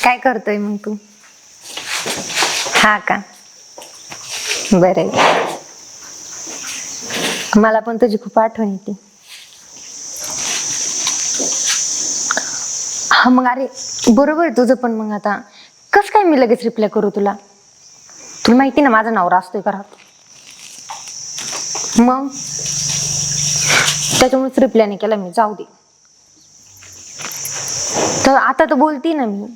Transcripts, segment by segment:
काय करतोय मग तू? हा का? बरं मला पण तुझी खूप आठवण येते. हा मग अरे बरोबर आहे तुझं पण मग आता. कस काय मी लगेच रिप्लाय करू तुला? तुला माहिती ना माझा नवरा असतोय घरात. मग? त्याच्यामुळेच रिप्लाय नाही केला मी. जाऊ दे. तर आता तर बोलती ना मी.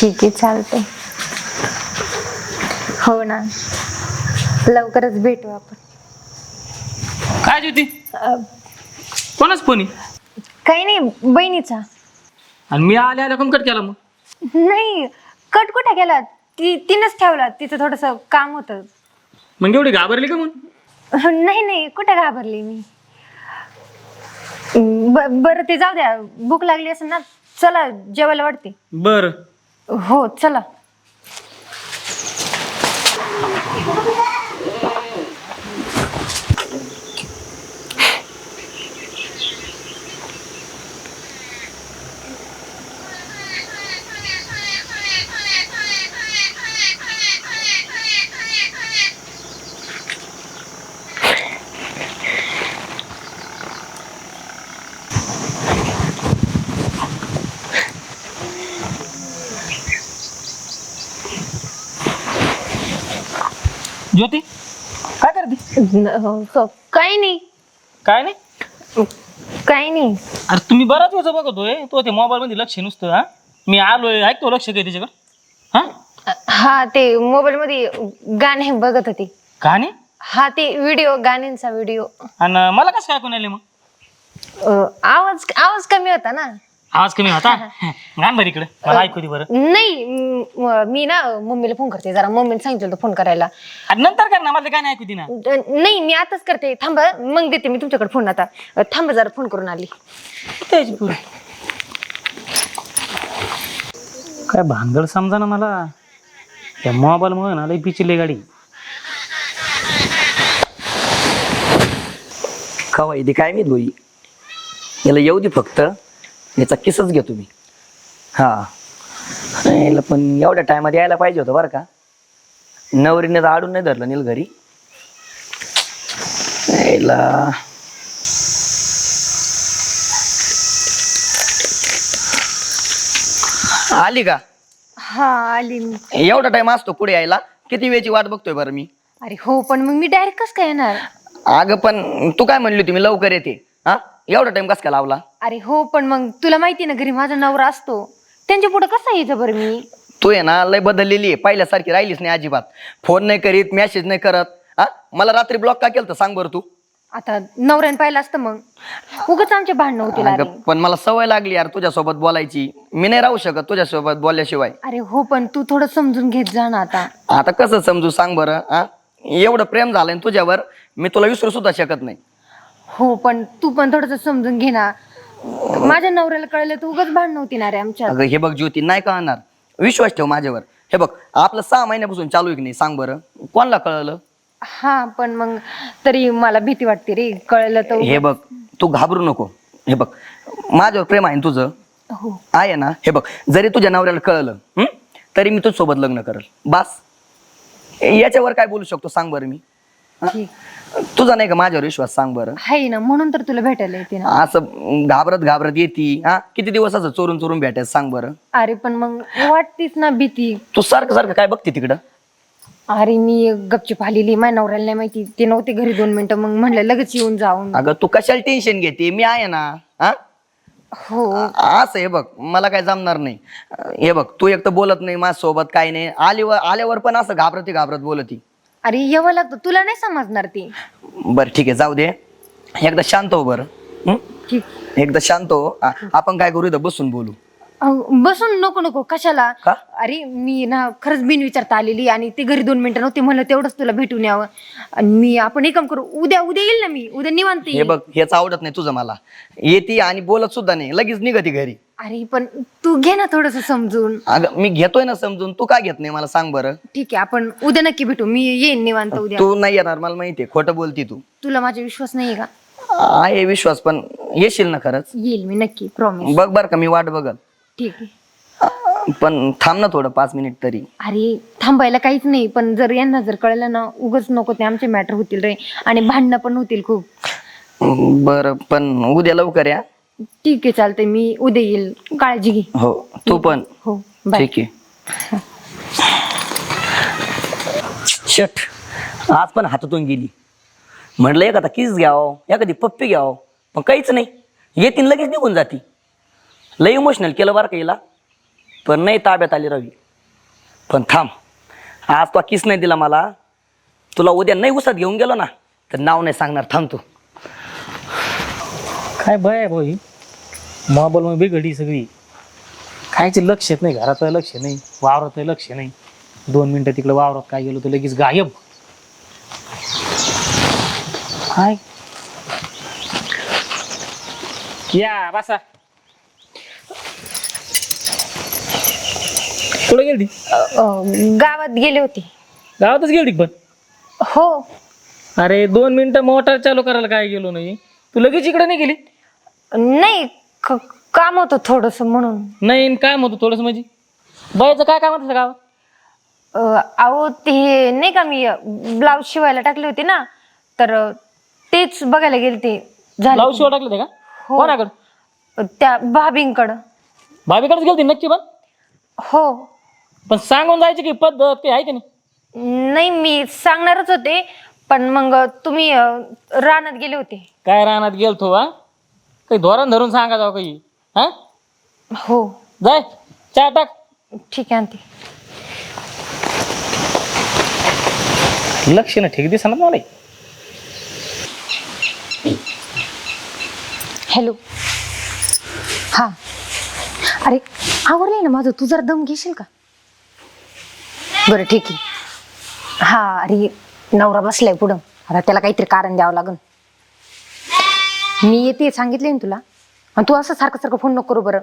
ठीक आहे चालतंय. हो ना. लवकरच भेटू आपण. काय ज्योती? अं, कोणाच फोन आहे? काही नाही बहिणीचा. आणि मी आले आल्या कोण कट केला मग. नाही कट कुठे गेला ती तिनंच ठेवला. तिचं थोडस काम होतं. मग एवढी घाबरली का मग? नाही नाही. कुठे घाबरली मी? ब- बरं ते जाऊ द्या. भूक लागली असेल ना चला जेवायला वाटते बर. हो चला ज्योती काय करते न- हो. काही नाही. काय नाही? काही नाही. अरे तुम्ही बराच वेळचा बघतोय तो ते मोबाईल मध्ये लक्ष नुसतं हा? मी आलोय ऐकतो लक्ष काय त्याच्याकडे. हा? हा ते मोबाईल मध्ये गाणे बघत होते. का नाही हा ते व्हिडिओ गाण्यांचा व्हिडिओ आणि मला कसं काय ऐकून आले मग? आवाज आवाज कमी होता ना. आवाज कमी होता? गाण बरं इकडे. मला ऐकू दे बरं. नाही म- मी ना मम्मीला फोन करते जरा मम्मीने सांगितलं होतं फोन करायला. नंतर कर ना मला गाणं ऐकू दे ना. अ, नाही मी आताच करते. थांबा मग देते मी तुमच्याकडे फोन आता. अ, थांबा जरा फोन करून आली. त्याची पुरी? काय भानगड समजा ना मला. त्या मोबाईल मुळे ना लई पिचिले गाडी. कवा येते काय मी लोई याला येऊ दे फक्त. याचा किसच घेतो मी. हा. याला पण एवढ्या टायमात यायला पाहिजे होतं बरं का. नवरीने तर आडून नाही धरलं नील घरी. याला आली का? हा आली मी. एवढा टाइम असतो पुढे यायला. किती वेळची वाट बघतोय बरं मी? अरे हो पण मग मी डायरेक्ट कस काय येणार? अगं पण तू काय म्हणली होती? मी लवकर येते. हा? एवढा टाइम कस काय लावला? अरे हो पण मग तुला माहिती ना घरी माझा नवरा असतो. त्यांच्या पुढे कसा यायचं बरं मी? तू आहे ना लय बदललेली आहे. पहिल्यासारखी राहिलीच नाही अजिबात. फोन नाही करीत मेसेज नाही करत. हा? मला रात्री ब्लॉक का केलं सांग बरं तू? आता नवऱ्याने पाहिलं असतं मग. उगाच आमचे भांडणं होतील अरे. अगं, पण मला सवय लागली यार तुझ्यासोबत बोलायची. मी नाही राहू शकत तुझ्यासोबत बोलल्याशिवाय. अरे हो पण तू थोडं समजून घेत जा ना आता. आता कसं समजू सांग बरं हा? एवढं प्रेम झालंय ना तुझ्यावर मी तुला विसरू सुद्धा शकत नाही. हो पण तू पण थोडस समजून घे ना. माझ्या नवऱ्याला कळलं तर उगाच भांडणं होती ना रे आमच्या अगं हे बघ ज्योती नाही कळणार. विश्वास ठेव माझ्यावर. हे बघ आपलं सहा महिन्यापासून चालू आहे की नाही सांग बरं. कोणाला कळलं? हा पण मग तरी मला भीती वाटते रे. कळलं तर हे बघ तू घाबरू नको. हे बघ माझ्यावर प्रेम आहे ना तुझं? हो. आहे ना? हे बघ जरी तुझ्या नवऱ्याला कळलं हं? तरी मी तुझ्यासोबत लग्न करल. बास. याच्यावर काय बोलू शकतो सांग बरं मी? ठीक. तुझा नाही का माझ्यावर विश्वास सांग बरं. आहे ना म्हणून तर तुला भेटायला येते ना. असं घाबरत घाबरत येती. हा? किती दिवस असं चोरून चोरून भेटायचं सांग बरं. अरे पण मग वाटतीच ना भीती. तू सारखं सारखं काय बघते तिकडं? अरे मी गपचूप आलेली माझ्या नवऱ्याला नाही माहिती. ते नव्हते घरी दोन मिनिटं मग म्हणलं लगेच येऊन जाऊन. अगं तू कशाला टेन्शन घेते? मी आहे ना हा? हो. असं हे बघ मला काय जमणार नाही. हे बघ तू एक तर बोलत नाही माझ्यासोबत काही नाही. आल्यावर आल्यावर पण असं घाबरती घाबरत बोलती. अरे यावं लागतं. तुला नाही समजणार ते. बरं ठीक आहे. जाऊ दे. एकदा शांत हो बरं. हं? ठीक. एकदा शांत हो. आ- आपण काय करू इथं? बसून बोलू. अहो, बसून नको नको. कशाला? का? अरे मी ना खरंच बिन विचारता आलेली आणि ते घरी दोन मिनिटं नव्हते. म्हणलं तेवढंच तुला भेटून यावं. आणि मी आपण एक काम करू. उद्या उद्या येईल ना मी? उद्या निवांत हे येईल. बघ हेच आवडत नाही तुझं मला. येते आणि बोलत सुद्धा नाही. लगेच निघती घरी. अरे पण तू घे ना थोडस समजून. अगं मी घेतोय ना समजून. तू का घेत नाही? मला सांग बरं. ठीक आहे आपण उद्या नक्की भेटू. मी येईन निवांत उद्या. तू नाही येणार मला माहितीये. खोटं बोलती तू. तुला माझा विश्वास नाही का? आहे विश्वास पण येशील ना खरंच? येईल मी नक्की प्रॉमिस बघ बर का मी वाट बघत ठीक आहे. पण थांब ना थोडं पाच मिनिट तरी. अरे थांबायला काहीच नाही पण जर यांना जर कळलं ना उगच नको ते आमचे मॅटर होतील रे. आणि भांडणं पण होतील खूप. बरं पण उद्या लवकर या. ठीक आहे चालतंय. मी उद्या येईल. काळजी घे. हो तू पण. हो बाय. ठीक आहे. शट आज पण हातातून गेली. म्हटलं एखादा किस घ्यावं एखादी पप्पी घ्यावं पण काहीच नाही. येतीन लगेच निघून जाती. लय इमोशनल केलं बरं का हिला? पण नाही ताब्यात आली रवी. पण थांब. आज तो किस नाही दिला मला. तुला उद्या नाही उसात घेऊन गेलो ना तर नाव नाही सांगणार. थांब तू. काय भय आहे भाई मोबाईल मध्ये बिघडी सगळी. कायचे लक्ष येत नाही घरात लक्ष नाही वावरात लक्ष नाही. दोन मिनिटं तिकडे वावरात काय गेलो तर लगेच गायब. काय या बसा. कुठे गेली अं, गावात गेले होते. गावातच गेली पण? हो. अरे दोन मिनिटं मोटार चालू करायला काय गेलो नाही. तू लगेच इकडे नाही गेली? नाही क- काम होतं थोडस म्हणून. नाही काय म्हणतो थोडस म्हणजे? बायचं काय काम होतं गावात? अं, अहो ते नाही का मी ब्लाऊज शिवायला टाकले होते ना तर अं, तेच बघायला गेले ते झालं. ब्लाऊज शिवा टाकले ते का? हो. कोणाकडं? त्या भाभींकडं. भाभीकडेच गेलती नक्की पण? हो. पण सांगून जायची की पद्धत काही आहे की नाही? नाही मी सांगणारच होते पण मग तुम्ही अं, रानात गेले होते. काय रानात गेलतो हा? काही धोरण धरून सांगा जाऊ काही. हा? हो. जाय चहा टाक. ठीक आहे आणते लक्ष ना ठीक दिसणार मला. हॅलो. हा. अरे आवडलंय ना माझं. तू जरा दम घेशील का? बरं ठीक आहे. हा अरे नवरा बसलाय पुढं. आता त्याला काहीतरी कारण द्यावं लागन. मी येते सांगितले ना तुला. आणि तू असं सारखं सारखं फोन नको करू बरं.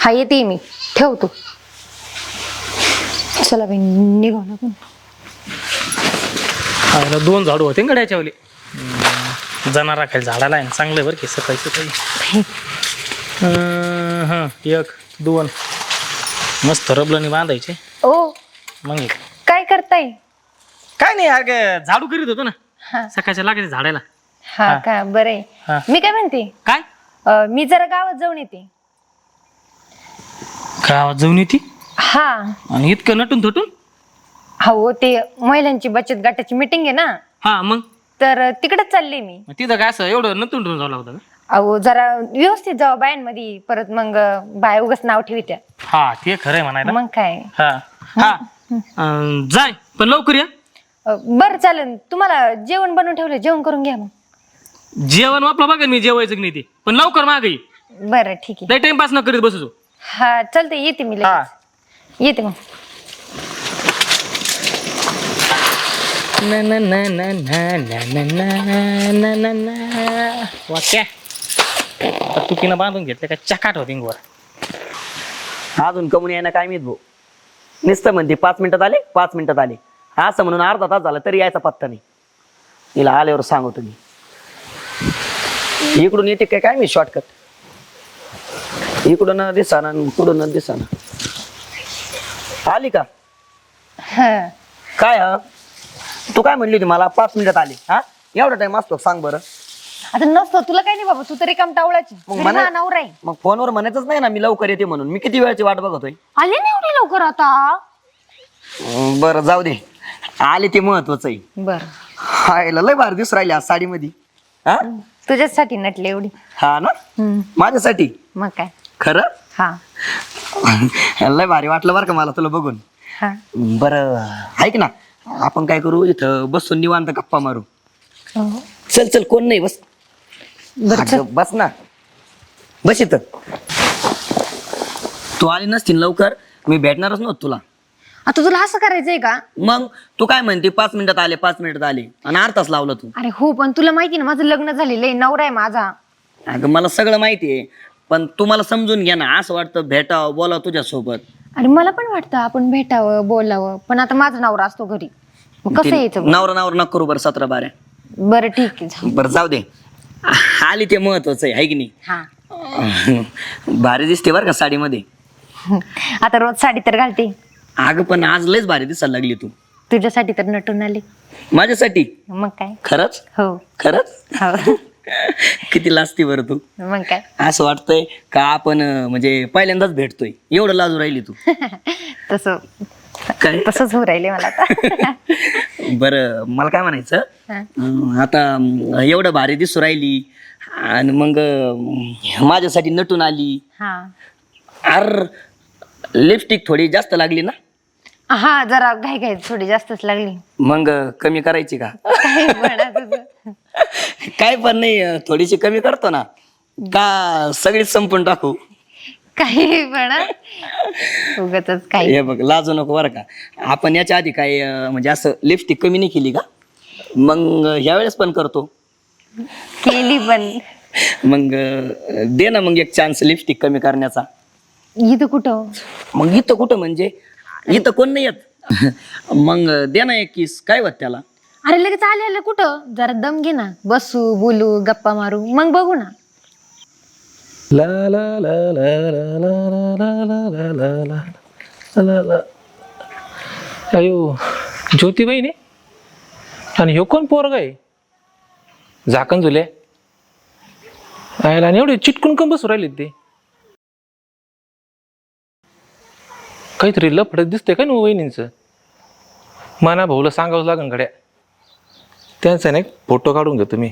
हा येते मी. ठेव तू. चला बाई लागून खायला दोन झाडू होते ना गड्याच्यावले जनावर राखायला झाडाला आहे ना, चांगलं बरं की सकाळी सकाळी अं, हं, एक दोन. मस्त रबलाने बांधायचे. ओ. मग. काय करताय? काय नाही अगं झाडू करीत होतो ना. हा. सकाळच्या लागायचे झाडायला. हा. का? बरं हा. आहे मी काय म्हणते? काय? अं, मी जरा गावात जाऊन येते. गावात जाऊन येते? हा. आणि इतकं नटून थटून? हो ते महिलांची बचत गटाची मीटिंग आहे ना? हा मग? तर तिकडेच चालले मी. मग तिथं काय असं एवढं नटून ठेवून जावं लागतं का? अहो जरा व्यवस्थित जावा बायांमध्ये परत मग बाय उगाच नाव ठेवित्या. हा ते खरं आहे म्हणायला. मग काय? हा. हा. अं, जाय पण लवकर या. अं, बरं चालेल तुम्हाला जेवण बनवून ठेवलं जेवण करून घ्या मग. जेवण आपलं बघा मी जेवायचं की नाही ते पण लवकर माग ये बरं ठीक आहे लय टाइमपास न करीत बसू हा चालते येते मी हा लगेच येते मग ना ना ना ना ना ना ना ना ना ना ना वाक्या आता तुकीनं बांधून घेतलं का चकाट होती वर अजून कमून यायला काय माहीत भाऊ नुसतं म्हणते पाच मिनिटात आले पाच मिनिटात आले असं म्हणून अर्धा तास झाला तरी यायचा पत्ता नाही तिला आल्यावर सांगतो मी इकडून येते काय काय मी शॉर्टकट इकडून न दिसाना इकडून न दिसाना. आली का? काय हा? तू काय म्हणली होती मला? पाच मिनिटात आली. हा? एवढा टाइम असतो सांग बरं. आता नसतो. तुला काही नाही बाबा. तू तरी काम टावळाची. मग मला- नवरा आहे. मग फोनवर म्हणायचंच नाही ना मी लवकर येते म्हणून. मी किती वेळची वाट बघतोय? आले नाही एवढी लवकर आता. बरं जाऊ दे. आले ते महत्वाचं आहे. बर. हायला लय भारी दिवस राहिले आज साडीमध्ये. हा? तुझ्यासाठी नटले एवढी. हा ना? हम्म, माझ्यासाठी? मग काय? खरं? हा. लय भारी वाटलं बरं का मला तुला बघून. हा. बरं ऐक ना आपण काय करू? इथं बसून निवांत गप्पा मारू. हो. चल चल कोण नाही बस. बरं चल. अगं, बस ना. बस इथं. तू आली नसतील लवकर? मी भेटणारच नव्हतं तुला. आता तुला असं करायचंय का? मग तू काय म्हणते पाच मिनिटात आले पाच मिनिटात आले. आणि तास लावला तू. अरे हो पण तुला माहिती ना माझं लग्न झालेलं आहे नवरा आहे माझा. अगं मला सगळं माहिती आहे पण तू मला समजून घ्या ना असं वाटतं भेटावं बोलावं तुझ्यासोबत. आणि मला पण वाटतं आपण भेटावं बोलावं पण आता माझा नवरा असतो घरी. मग कसं ती यायचं नवरा नवरा नको करू बरं सतरा बाऱ्या. बरं ठीक आहे. बरं जाऊ दे. आली ते महत्वाचं आहे हाय की नाही? हा. भारी दिसते बरं का साडीमध्ये. आता रोज साडी तर घालते. अगं पण आज लयच भारी दिसायला लागली तू. तुझ्यासाठी तर नटून आले. माझ्यासाठी? मग काय? खरंच? हो. खरंच? हो. किती लाजती बरं तू. मग काय? असं वाटतंय का आपण अं, म्हणजे पहिल्यांदाच भेटतोय? एवढं लाजू राहिली तू. तसं काय? तसंच होऊ राहिले मला आता. बरं मला काय म्हणायचं? हा. अं, आता अं, एवढं भारी दिसू राहिली आणि मग अं, माझ्यासाठी नटून आली. हा. अर लिपस्टिक थोडी जास्त लागली ना? हा जरा घाई घाई थोडी जास्तच लागली. मग कमी करायची का? म्हणा तुझं काय पण नाही अं, थोडीशी कमी करतो ना. का सगळीच संपून टाकू? काही म्हणा. उगाच काही. हे बघ लाजू नको बरं का. आपण याच्या आधी काय अं, म्हणजे असं लिपस्टिक कमी नाही केली का? मग ह्यावेळेस पण करतो. केली पण. मग अं, दे ना मग एक चान्स लिपस्टिक कमी करण्याचा. इथं कुठं? मग इथं कुठं म्हणजे इथं कोण नाही येत मग दे ना एक किस काय होत त्याला अरे लगेच आले आले कुठं जरा दम घे ना बसू बोलू गप्पा मारू मग बघू ना ला ला ला ला ला ला ला ला ला ला ला ला ला अयो ज्योतिबाईने आणि ह्यो कोण पोरग आहे झाकण झुले आयला आणि एवढे चिटकून कम बसू राहिले ते काहीतरी लफडत दिसतंय का ना वहिनींचं? माना भाऊला सांगावं लागन घड्या त्यांचा ना एक फोटो काढून घेतो मी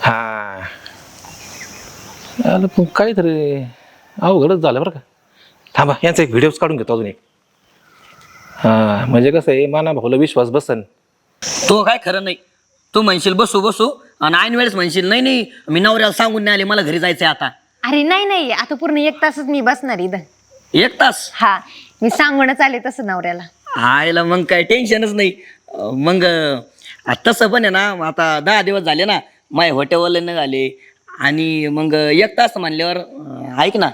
हा. आलं पण काहीतरी अवघडच झालं बरं का. थांबा यांचा एक व्हिडिओच काढून घेतो अजून एक. हा म्हणजे कसं आहे माना भाऊला विश्वास बसन. तो काय खरं नाही. तू म्हणशील बसू बसू. आणि ऐन वेळेस म्हणशील नाही नाही मी नवऱ्याला सांगून नाही आले मला घरी जायचंय आता. अरे नाही नाही आता पूर्ण एक तासच मी बसणार इथं. एक तास? हा मी सांगूनच आले तसं नवऱ्याला. आयला मग काय टेन्शनच नाही. अं, मग अं, तसं पण आहे ना आता दहा दिवस झाले ना माय हॉटेलवाले झाले आणि मग एक तास म्हणल्यावर अं, ऐक ना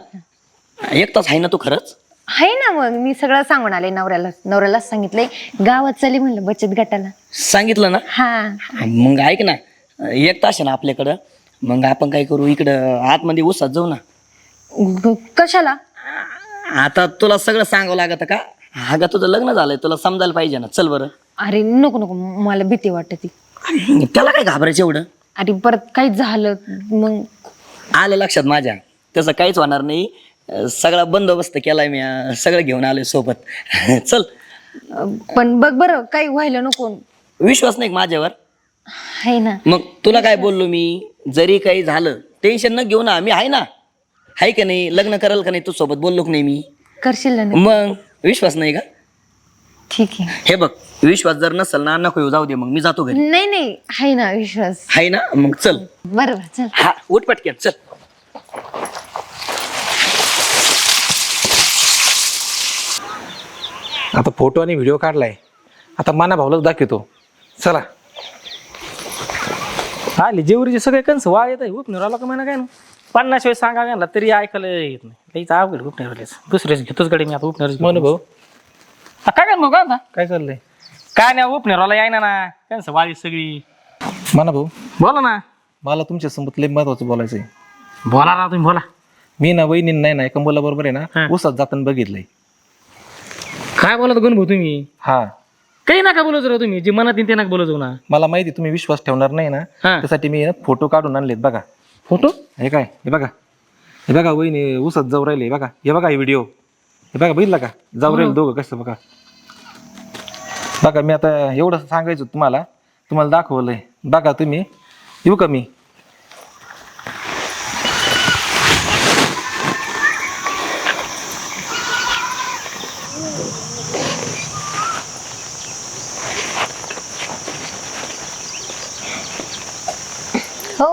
एक तास आहे ना तू खरंच? आहे ना मग मी सगळं सांगून आले नवऱ्याला नवऱ्यालाच सांगितलंय. गावात चाली म्हणलं बचत गटाला. सांगितलं ना? हा. मग ऐक ना एक तास आहे ना आपल्याकडं मग आपण काय करू? इकडं आतमध्ये उसात जाऊ ना. कशाला? आता तुला सगळं सांगावं लागत का? हा का तुझं लग्न झालंय तुला समजायला पाहिजे ना. चल बरं. अरे नको नको. मला भीती वाटत ती. त्याला काय घाबरायचं एवढं? अरे परत काही झालं मग? आलं लक्षात माझ्या. तसं काहीच होणार नाही. अं, सगळा बंदोबस्त केलाय मी अं, सगळं घेऊन आलोय सोबत. चल. अं, पण बघ बरं काही व्हायला नको. विश्वास नाही का माझ्यावर? आहे ना. मग तुला काय बोललो मी? जरी काही झालं टेन्शन न घेऊ ना मी आहे ना. आहे का नाही? लग्न कराल का नाही तू सोबत बोललो का नाही मी? करशील ना मग? विश्वास नाही का? ठीक आहे. हे बघ विश्वास जर नसेल ना नको येऊ जाऊ दे मग. मी जातो घरी. नाही नाही. आहे ना विश्वास. आहे ना? मग चल. बरोबर चल. हा उठ पटक्यात चल. आता फोटो आणि व्हिडिओ काढलाय. आता माना भाऊलाच दाखवतो. चला. आले जेवरीचे सगळे कंस वाळ येत आहे उपनेर आला का म्हणा काय ना पन्नास वेळेस सांगा गेला तरी ऐकायला येत नाही. त्याचं अवघड उपनेरलेच दुसरेच घेतोच गडी मी आता उपनेर मन भाऊ काय कर मग आता? काय चाललंय? काय नाही उपनेरवाला यायना ना. कंस वाळी सगळी. माना भाऊ बोला ना. मला तुमच्यासोबत लय महत्वाचं बोलायचं आहे बोला ना तुम्ही बोला. मी ना वहिनी नाही ना एका मुलाबरोबर आहे ना. उसात जाताना बघितलंय. काय बोलत गण भाऊ तुम्ही? हा. काही नका बोलत राहू तुम्ही जे मनात येईल ते नका बोलत जाऊ ना. मला माहिती तुम्ही विश्वास ठेवणार नाही ना. हा. त्यासाठी मी फोटो काढून आणलेत बघा. फोटो? हे काय? हे बघा. हे बघा वहिनी उसात जाऊ राहिले हे बघा. हे बघा हे व्हिडिओ हे बघा बघितला का? जाऊ राहिले दोघं कसं बघा. बघा मी आता एवढं सांगायचं होतं तुम्हाला. तुम्हाला दाखवलंय. बघा तुम्ही. येऊ का मी हो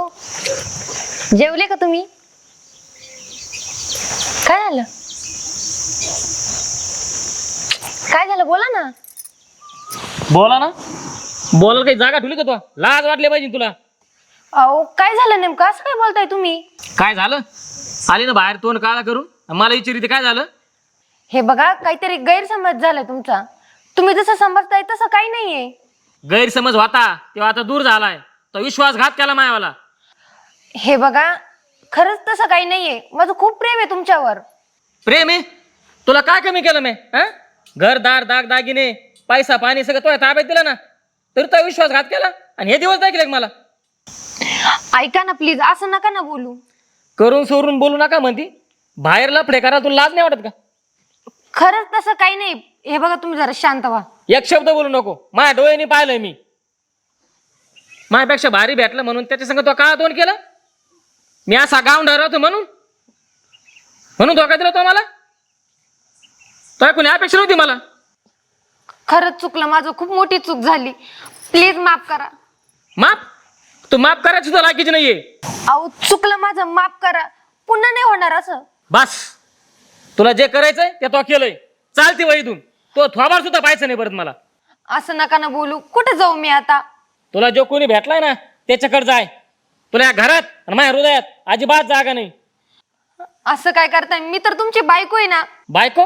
जेवले का तुम्ही? काय झालं? काय झालं? बोला ना. बोला ना. बोलायला काही जागा ठेवली का तू? लाज वाटली पाहिजे तुला. अहो काय झालं नेमकं? असं काय बोलताय तुम्ही? काय झालं? आली ना बाहेर तोंड काळा करून. मला विचारिते काय झालं? हे बघा काहीतरी गैरसमज झालाय तुमचा. तुम्ही जसं समजताय तसं काही नाहीये. गैरसमज होता तेव्हा आता दूर झालाय. तो विश्वासघात केला मायावाला. हे बघा खरंच तसं काही नाहीये. माझं खूप प्रेम आहे तुमच्यावर. प्रेम आहे? तुला काय कमी केलं मी हा? घर दार दाग दागिने पैसा पाणी सगळं तुला ताब्यात दिलं ना? तरी तो विश्वासघात केला? आणि हे दिवस दाखले मला? ऐका ना प्लीज असं नका ना बोलू. करून सोडून बोलू नका म्हणती. बाहेर लफडे करा तुला लाज नाही वाटत का? खरंच तसं काही नाही. हे बघा तुम्ही जरा शांत व्हा. एक शब्द बोलू नको. माझ्या डोळ्यांनी पाहिलंय मी. माझ्यापेक्षा भारी भेटलं म्हणून त्याच्या संग तो का दोन केलं? मी असा गाव होतो म्हणून? म्हणून धोका दिला तो मला? तो कोणी अपेक्षा नव्हती मला? खरंच चुकलं माझं खूप मोठी चूक झाली. प्लीज माफ करा. माफ? तू माफ करायची सुद्धा लाकीची नाहीये. अहो चुकलं माझं माफ करा. पुन्हा नाही होणार असं. बस. तुला जे करायचंय ते तो केलंय. चालते वैदून तो थोबार सुद्धा पाहायचं नाही परत मला. असं नका ना बोलू. कुठे जाऊ मी आता? तुला जो कोणी भेटलाय ना त्याच्याकडे जाय. तुला या घरात आणि माझ्या हृदयात अजिबात जागा नाही. असं काय करताय? मी तर तुमची बायको आहे ना. बायको?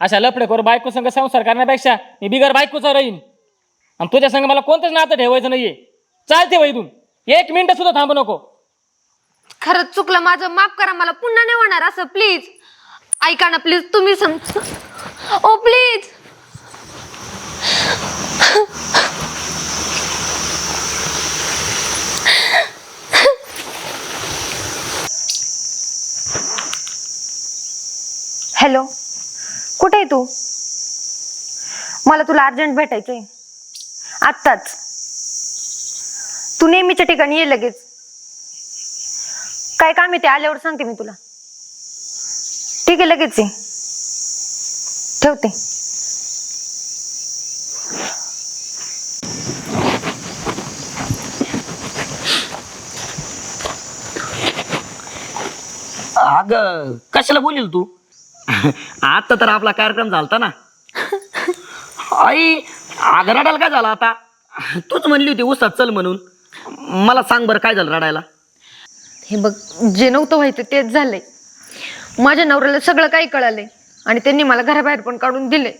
अशा लफडे करू बायको संग संसार करण्यापेक्षा मी बिगर बायकोचा राहीन. आणि तुझ्या संग मला कोणतंच नातं ठेवायचं नाहीये. चालते वैदून एक मिनिट सुद्धा थांबू नको. खरंच चुकलं माझं. माफ करा मला पुन्हा नाही होणार असं प्लीज ऐका ना प्लीज तुम्ही समज ओ प्लीज हॅलो कुठे आहे तू? मला तुला अर्जंट भेटायचंय. आत्ताच. तू नेहमीच्या ठिकाणी ये लगेच. काय काम आहे ते आल्यावर सांगते मी तुला. ठीक आहे लगेच ये. ठेवते. अग कशाला बोलील तू? आता तर आपला कार्यक्रम झालता ना. आई अग रडायला काय झालं आता? तूच म्हणली होती उसात चल म्हणून. मला सांग बरं काय झालं रडायला? हे बघ जे नव्हतं व्हायचं तेच झालंय. माझ्या नवऱ्याला सगळं काही कळालंय आणि त्यांनी मला घराबाहेर पण काढून दिले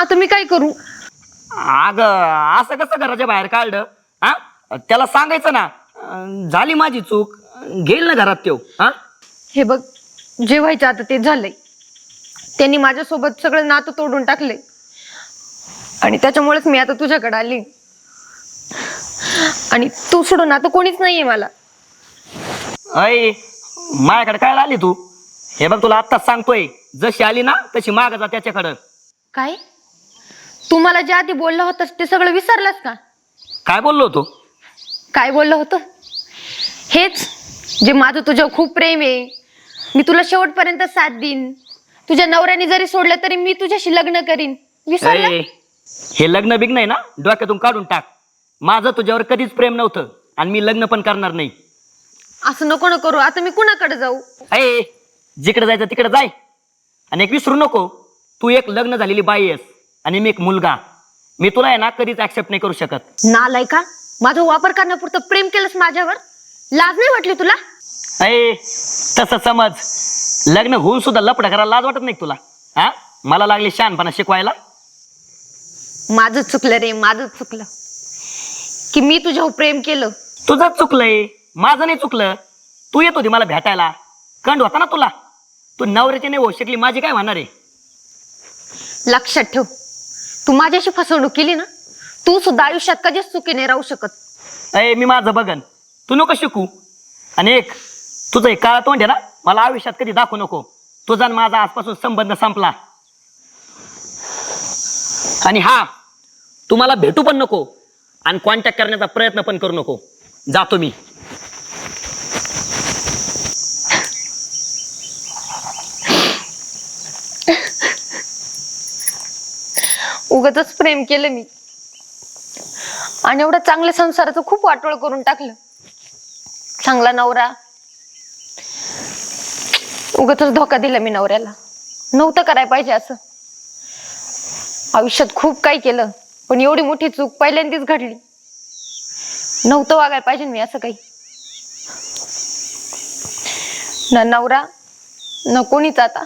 आता मी काय करू? अग असं कसं घराच्या बाहेर काढलं? हा? त्याला सांगायचं ना अं, झाली माझी चूक घेईल ना घरात त्यो हा? हे बघ जे व्हायचं आता ते झालंय. त्यांनी माझ्यासोबत सगळं नातं तोडून टाकले आणि त्याच्यामुळेच मी आता तुझ्याकडे आली. आणि तू सोडून आता कोणीच नाहीये मला. अय माझ्याकडे काय आली तू? हे बघ तुला आत्ताच सांगतोय. जशी आली ना तशी माग जा त्याच्याकडं. काय? तू मला जे आधी बोलला होतास ते सगळं विसरलास का? काय बोललो होतो? काय बोललं होतं? हेच जे माझं तुझ्यावर खूप प्रेम आहे मी तुला शेवटपर्यंत साथ देईन. तुझ्या नवऱ्याने जरी सोडलं तरी मी तुझ्याशी लग्न करीन. विसरला? हे लग्न बिग्न आहे ना? डोक्यातून काढून टाक. माझं तुझ्यावर कधीच प्रेम नव्हतं आणि मी लग्न पण करणार नाही. असं नको न करू. आता मी कुणाकडे जाऊ? अय जिकडे जायचं तिकडे जाय. आणि एक विसरू नको. तू एक लग्न झालेली बाई आहेस आणि मी एक मुलगा. मी तुला आहे ना कधीच ऍक्सेप्ट नाही करू शकत. नालाय का माझा वापर करण्यापुरतं प्रेम केलंस माझ्यावर? लाज नाही वाटली तुला? अय तसं समज. लग्न होऊन सुद्धा लपडा करायला लाज वाटत नाही का तुला? हा? मला लागली शहाणपणा शिकवायला. माझं चुकलं रे माझं चुकलं. की मी तुझ्यावर प्रेम केलं. तुझं चुकलंय माझं नाही चुकलं. तू येत होती मला भेटायला. कंड होता ना तुला? तू नवऱ्याची नाही होऊ शकली माझी काय म्हणणार आहे? लक्षात ठेव. तू माझ्याशी फसवणूक केली ना तू सुद्धा आयुष्यात कधीच चुकीने राहू शकत. अय मी माझं बघन. तू नको शिकू. आणि एक तुझं एक काळा तोंड आहे ना? मला आयुष्यात कधी दाखवू नको. तुझा आणि माझा आजपासून संबंध संपला. आणि हा तू मला भेटू पण नको आणि कॉन्टॅक्ट करण्याचा प्रयत्न पण करू नको. जातो मी उगाच प्रेम केलं मी. आणि एवढं चांगल्या संसाराचं खूप वाटोळ करून टाकलं. चांगला नवरा उगाच धोका दिला मी नवऱ्याला. नव्हतं करायला पाहिजे असं. आयुष्यात खूप काही केलं पण एवढी मोठी चूक पहिल्यांदाच घडली. नव्हतं वागायला पाहिजे मी असं काही. ना नवरा ना कोणीच आता.